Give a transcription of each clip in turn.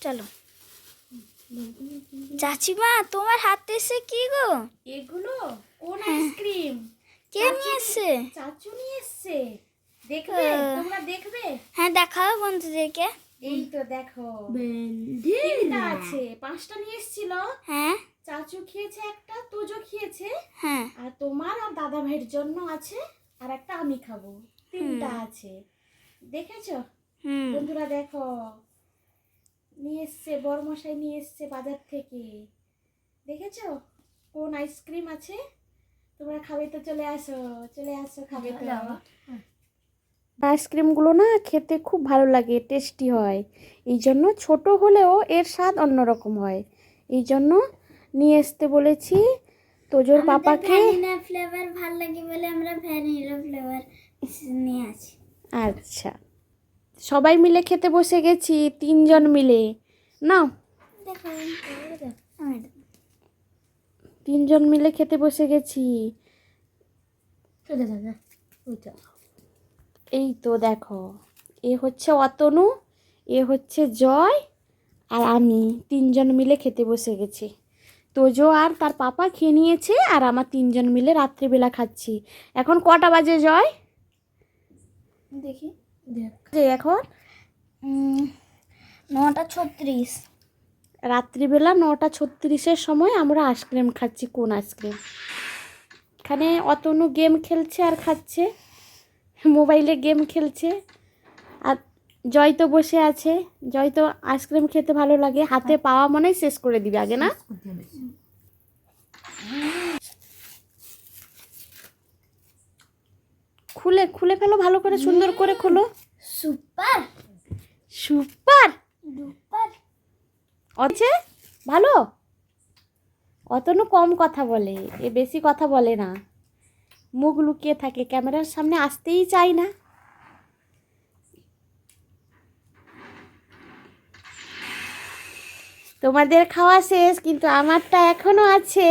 চলো। চাচিমা তোমার হাতে এসে কি গো? এগুলো? কোন আইসক্রিম? কে নিয়ে এসছে? চাচু নিয়ে এসছে। দেখবে? হ্যাঁ। তোমরা দেখবে? হ্যাঁ দেখাও বন্ধুদেরকে। এই তো দেখো। তিনটা আছে। পাঁচটা নিয়ে এসেছিল। হ্যাঁ। চাচু খেয়েছে একটা তোজো খেয়েছে। হ্যাঁ। আর তোমার আর দাদা ভাইয়ের জন্য আছে আর একটা আমি খাব। তিনটা আছে। দেখেছ? হুম। বন্ধুরা দেখো। নিয়ে এসছে বড়মশাই নিয়ে এসছে বাজার থেকে। দেখেছ? কোন আইসক্রিম আছে? তোমরা খাবে তো চলে আসো চলে আসো খাবে তো। আইসক্রিমগুলো না খেতে খুব ভালো লাগে টেস্টি হয়। এই জন্য ছোট হলেও এর স্বাদ অন্যরকম হয়। এই জন্য নিয়ে আসতে বলেছি তোজোর পাপাকে ভ্যানিলা ফ্লেভার ভালো লাগে বলে আমরা ভ্যানিলা ফ্লেভার নিয়ে আছি আচ্ছা। সবাই মিলে খেতে বসে গেছি, তিনজন মিলে। দেবো। তিনজন মিলে খেতে বসে গেছি। এই তো দেখো, এ হচ্ছে অতনু, এ হচ্ছে জয় আর আমি, তিনজন মিলে খেতে বসে গেছি। তোজো আর তার পাপা খেয়ে নিয়েছে আর আমার তিনজন মিলে রাত্রিবেলা খাচ্ছি। এখন কটা বাজে জয়? দেখি। এখন? নটা ছত্রিশ। রাত্রিবেলা নটা ছত্রিশের সময় আমরা আইসক্রিম খাচ্ছি কোন আইসক্রিম এখানে অতনু গেম খেলছে আর খাচ্ছে মোবাইলে গেম খেলছে আর জয় তো বসে আছে জয় তো আইসক্রিম খেতে ভালো লাগে হাতে পাওয়া মনেই শেষ করে দিবে আগে না? খুলে খুলে ফেলো ভালো করে সুন্দর করে খোলো। সুপার। সুপার। ডুপার আছে ভালো? অতনু কম কথা বলে এ বেশি কথা বলে না। মুখ লুকিয়ে থাকে ক্যামেরার সামনে আসতেই চায় না। তোমাদের খাওয়া শেষ কিন্তু আমারটা এখনও আছে।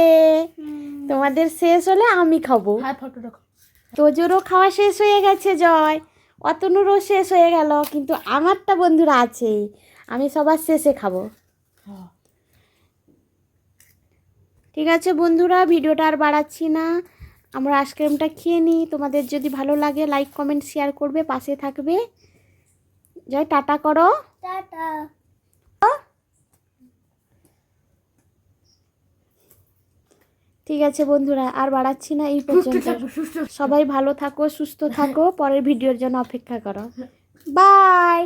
তোমাদের শেষ হলে আমি খাব। ফটো রাখো। তোজোরও খাওয়া শেষ হয়ে গেছে, জয়। অতনুরও শেষ হয়ে গেল, কিন্তু আমারটা বন্ধুরা আছে আমি সবার শেষে খাব। ঠিক আছে বন্ধুরা, ভিডিওটা আর বাড়াচ্ছি না। আমরা আইসক্রিমটা খেয়ে নিই। তোমাদের যদি ভালো লাগে লাইক কমেন্ট শেয়ার করবে, পাশে থাকবে। জয়, টাটা করো। টাটা। ঠিক আছে বন্ধুরা আর বাড়াচ্ছি না এই পর্যন্ত। সবাই ভালো থাকো সুস্থ থাকো পরের ভিডিওর জন্য অপেক্ষা করো। বাই